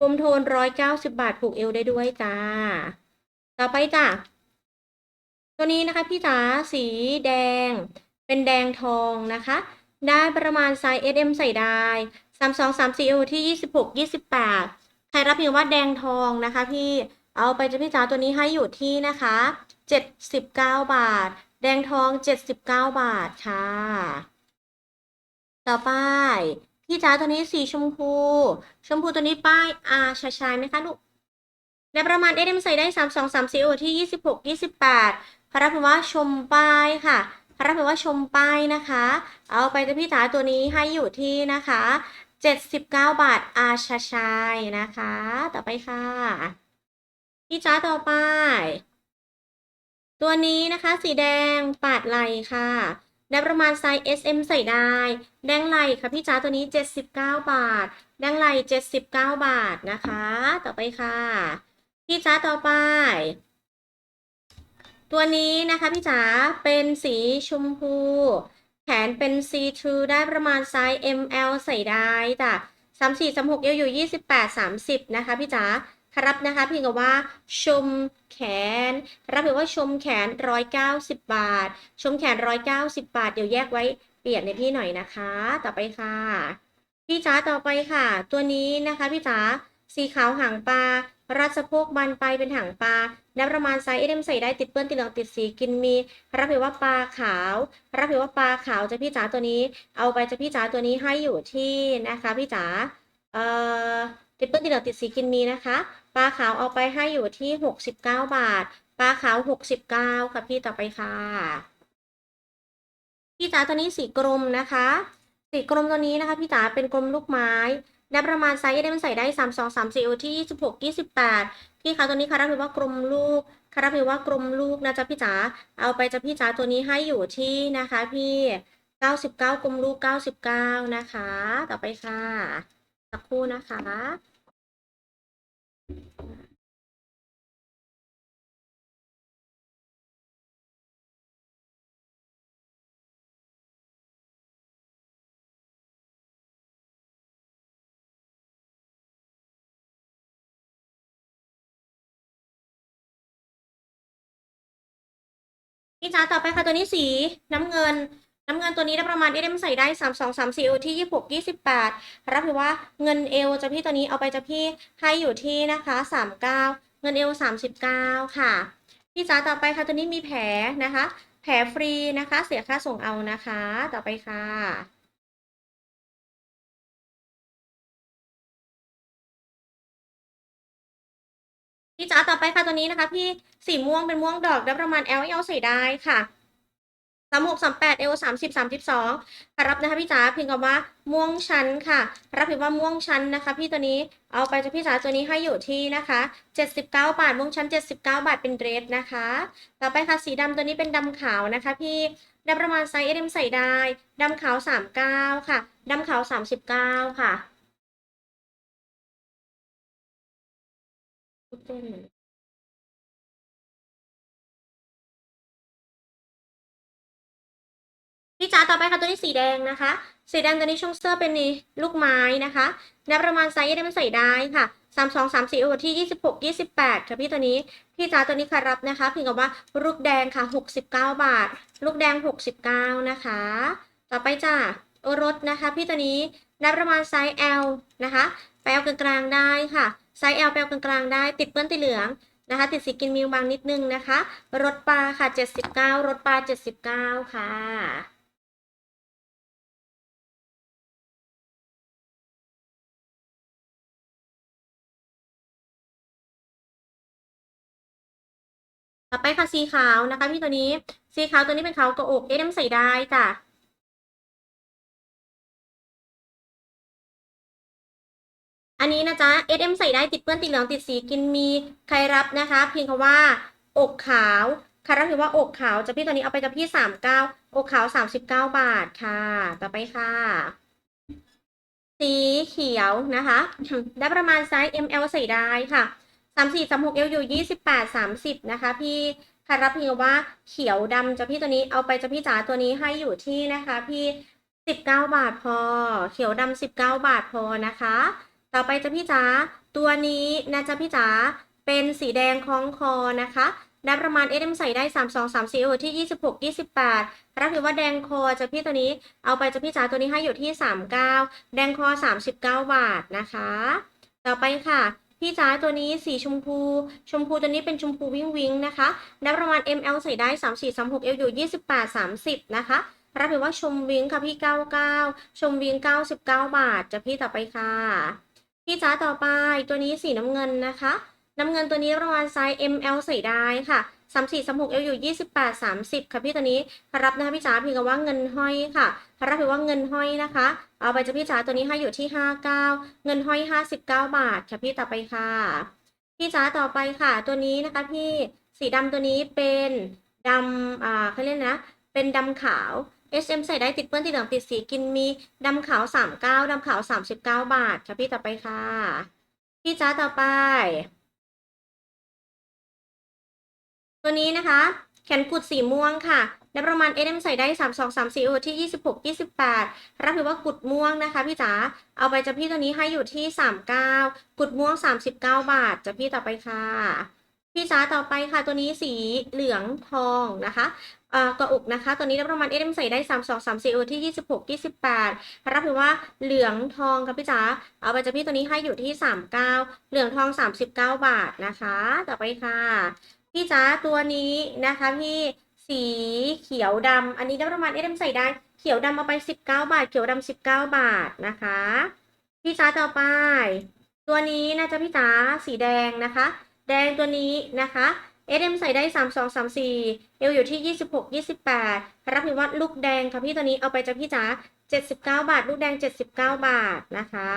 กลมโทนร้อยเก้าสิบบาทผูกเอวได้ด้วยจ้า ต่อไปจ้ะตัวนี้นะคะพี่จ๋าสีแดง เป็นแดงทองนะคะ ได้ประมาณไซส์ SM ใส่ได้สามสองสามสี่เอวที่ยี่สิบหกยี่สิบแปดใครรับเพียงว่าแดงทองนะคะพี่เอาไปจะพี่จ๋าตัวนี้ให้อยู่ที่นะคะเจ็ดสิบเก้าบาท แดงทองเจ็ดสิบเก้าบาทค่ะ ต่อไป พี่จ๋าตัวนี้สีชมพู ชมพูตัวนี้ป้ายอาชายชายไหมคะลูกได้ประมาณเอ็มใส่ได้สามสองสามสี่โอที่ยี่สิบหกยี่สิบแปดพระรับว่าชมป้ายค่ะพระรับว่าชมป้ายนะคะ เอาไปจะพี่จ๋าตัวนี้ให้อยู่ที่นะคะเจ็ดสิบเก้าบาทอาชาชายนะคะ ต่อไปค่ะพี่จ๋าต่อไป ตัวนี้นะคะ สีแดงปาดไหลค่ะ ได้ประมาณไซส์ SM ใส่ได้ แดงไหลค่ะพี่จ๋าตัวนี้ 79 บาท แดงไหล79 บาทนะคะ ต่อไปค่ะ พี่จ๋าต่อไป ตัวนี้นะคะพี่จ๋าเป็นสีชมพู แขนเป็น C2 ได้ประมาณไซส์ ML ใส่ได้จ้ะ34 36เอวอยู่28 30นะคะพี่จ๋า รับนะคะเพียงกับว่าชมแขน รับเพียงว่าชมแขน 190 บาท ชมแขน 190 บาท เดี๋ยวแยกไว้เปลี่ยนในพี่หน่อยนะคะ ต่อไปค่ะ พี่จ๋าต่อไปค่ะ ตัวนี้นะคะพี่จ๋าสีขาวหางปลารัดสะโพกบานไปเป็นหางปลาได้ประมาณไซส์เอ็มใส่ได้ติดเปื้อนติดเหลืองติดสีกินมี รับเพียว่าปลาขาว รับเพียว่าปลาขาวจะพี่จ๋าตัวนี้ เอาไปจะพี่จ๋าตัวนี้ให้อยู่ที่นะคะ พี่จ๋าเอ่อ ติดเปื้อนติดเหลืองติดสีกินมีนะคะ ปลาขาวเอาไปให้อยู่ที่หกสิบเก้าบาท ปลาขาวหกสิบเก้าค่ะพี่ต่อไปค่ะ พี่จ๋าตัวนี้สีกรมนะคะ สีกรมตัวนี้นะคะ พี่จ๋าเป็นกรมลูกไม้ได้ประมาณไซส์ได้มันใส่ได้สามสองสามสี่ที่ยี่สิบหกยี่สิบแปดพี่คะตัวนี้คาราพิว่ากรมลูกคาราพิว่ากรมลูกนะจ๊ะพี่จ๋า เอาไปจะพี่จ๋าตัวนี้ให้อยู่ที่นะคะพี่เก้าสิบเก้ากรมลูกเก้าสิบเก้านะคะ ต่อไปค่ะ สักครู่นะคะ พี่จ๋าต่อไปค่ะตัวนี้สีน้ำเงิน น้ำเงินตัวนี้ได้ประมาณเอ็มใส่ได้สามสองสามสี่เอที่ยี่หกยี่สิบแปดรับถือว่าเงินเอวจะพี่ตัวนี้เอาไปจะพี่ให้อยู่ที่นะคะสามเก้าเงินเอวสามสิบเก้าค่ะ พี่จ๋าต่อไปค่ะตัวนี้มีแผลนะคะ แผลฟรีนะคะ เสียค่าส่งเอานะคะ ต่อไปค่ะพี่จ๋าต่อไปค่ะตัวนี้นะคะ พี่สีม่วงเป็นม่วงดอกได้ประมาณ L L ใส่ได้ค่ะ สามหกสามแปด L สามสิบสามสิบสองรับนะคะพี่จ๋าพียงกับว่าม่วงชั้นค่ะ รับเพียงว่าม่วงชั้นนะคะ พี่ตัวนี้เอาไปจะพี่จ๋าตัวนี้ให้อยู่ที่นะคะเจ็ดสิบเก้าบาทม่วงชั้นเจ็ดสิบเก้าบาทเป็นเดรสนะคะ ต่อไปค่ะสีดำตัวนี้เป็นดำขาวนะคะ พี่ได้ประมาณไซส์เอ็มใส่ได้ดำขาวสามเก้าค่ะดำขาวสามสิบเก้าค่ะ ต่อไปค่ะตัวนี้สีแดงนะคะ สีแดงตัวนี้ช่องเสื้อเป็นนี่ลูกไม้นะคะได้ประมาณไซส์ได้มันใส่ได้ค่ะสามสองสามสี่โอที่ยี่สิบหกยี่สิบแปดค่ะพี่ตัวนี้พี่จ๋าตัวนี้ค่ะรับนะคะเพียงกับว่าลูกแดงค่ะหกสิบเก้าบาท ลูกแดงหกสิบเก้านะคะ ต่อไปจ้าโอรสนะคะ พี่ตัวนี้ได้ประมาณไซส์ L นะคะแปลกลางๆได้ค่ะไซส์ L แปลกลางๆได้ ติดเปื้อนติเหลืองนะคะ ติดสีกินมิวบางนิดนึงนะคะ รถปลาค่ะเจ็ดสิบเก้ารถปลาเจ็ดสิบเก้าค่ะ ต่อไปค่ะสีขาวนะคะ พี่ตัวนี้ สีขาวตัวนี้เป็นขาวกระอกเอ็มใส่ได้จ้ะอันนี้นะจ๊ะ SM ใส่ได้ติดเปื้อนติดเหลืองติดสีกินมีใครรับนะคะ เพียงคำว่า อกขาวใครรับเพียงว่าอกขาวจะพี่ตัวนี้เอาไปจะพี่สามเก้าอกขาวสามสิบเก้าบาทค่ะ ต่อไปค่ะ สีเขียวนะคะ ได้ประมาณไซส์ ML ใส่ได้ค่ะามสี่สามหกเอลอยู่ยี่สิบแปดสามสิบนะคะ พี่ใครรับเพียงว่าเขียวดำจะพี่ตัวนี้เอาไปจะพี่จ๋าตัวนี้ให้อยู่ที่นะคะพี่สิบเก้าบาทพอ เขียวดำสิบเก้าบาทพอนะคะ ต่อไปจะพี่จ๋าตัวนี้นะจ๊ะพี่จ๋าเป็นสีแดงคล้องคอนะคะได้ประมาณ SM ใส่ได้ 3 2 3 4 o ที่ 26 28รับถือว่าแดงคอจะพี่ตัวนี้เอาไปจะพี่จ๋าตัวนี้ให้อยู่ที่ 39 แดงคอ 39 บาทนะคะ ต่อไปค่ะ พี่จ๋าตัวนี้สีชมพู ชมพูตัวนี้เป็นชมพูวิงวิงนะคะได้ประมาณ ML ใส่ได้ 3 4 3 6 L อยู่ 28 30 นะคะ รับผิดว่าชมวิงค่ะพี่ 99 ชมวิง 99 บาท จะพี่ต่อไปค่ะ พี่จ๋าต่อไปตัวนี้สีน้ำเงินนะคะ น้ำเงินตัวนี้ประมาณไซส์ ML ใส่ได้ค่ะ 34 36 L อยู่28 30ค่ะพี่ตัวนี้รับนะคะพี่จ๋าพียงกับว่าเงินห้อยค่ะรับพียงว่าเงินห้อยนะคะ เอาไปจะพี่จ๋าตัวนี้ให้อยู่ที่59เงินห้อย59บาทค่ะพี่ต่อไปค่ะ พี่จ๋าต่อไปค่ะ ตัวนี้นะคะพี่สีดำตัวนี้เป็นดำอ่าเขาเรียกนะ เป็นดำขาว SM ใส่ได้ติดเปื้อนติดเหลืองติดสีกินมีดำขาว 39ดำขาว 39 บาทค่ะพี่ต่อไปค่ะ พี่จ๋าต่อไป ตัวนี้นะคะ แขนกุดสีม่วงค่ะในประมาณ SM ใส่ได้ 3 2 3 4 o ที่ 26 28 รับผิดว่ากุดม่วงนะคะพี่จ๋า เอาไปจะพี่ตัวนี้ให้อยู่ที่ 39 กุดม่วง 39 บาทจะพี่ต่อไปค่ะ พี่จ๋าต่อไปค่ะตัวนี้สีเหลืองทองนะคะเอ่อกระอุกนะคะตัวนี้ได้ประมาณ SM ใส่ได้ 3 2 3 4 o ที่ 26 28 รับถือว่าเหลืองทองค่ะพี่จ๋าเอาไปจะพี่ตัวนี้ให้อยู่ที่ 39 เหลืองทอง 39 บาทนะคะ ต่อไปค่ะ พี่จ๋าตัวนี้นะคะพี่สีเขียวดำอันนี้ได้ประมาณเอ็มใส่ได้เขียวดำเอาไปสิบเก้าบาท เขียวดำสิบเก้าบาทนะคะ พี่จ๋าต่อไป ตัวนี้นะจ๊ะพี่จ๋าสีแดงนะคะ แดงตัวนี้นะคะเอ็มใส่ได้สามสองสามสี่เอวอยู่ที่ยี่สิบหกยี่สิบแปดรับผิดว่าลูกแดงค่ะพี่ตัวนี้เอาไปจ้ะพี่จ๋าเจ็ดสิบเก้าบาท ลูกแดงเจ็ดสิบเก้าบาทนะคะ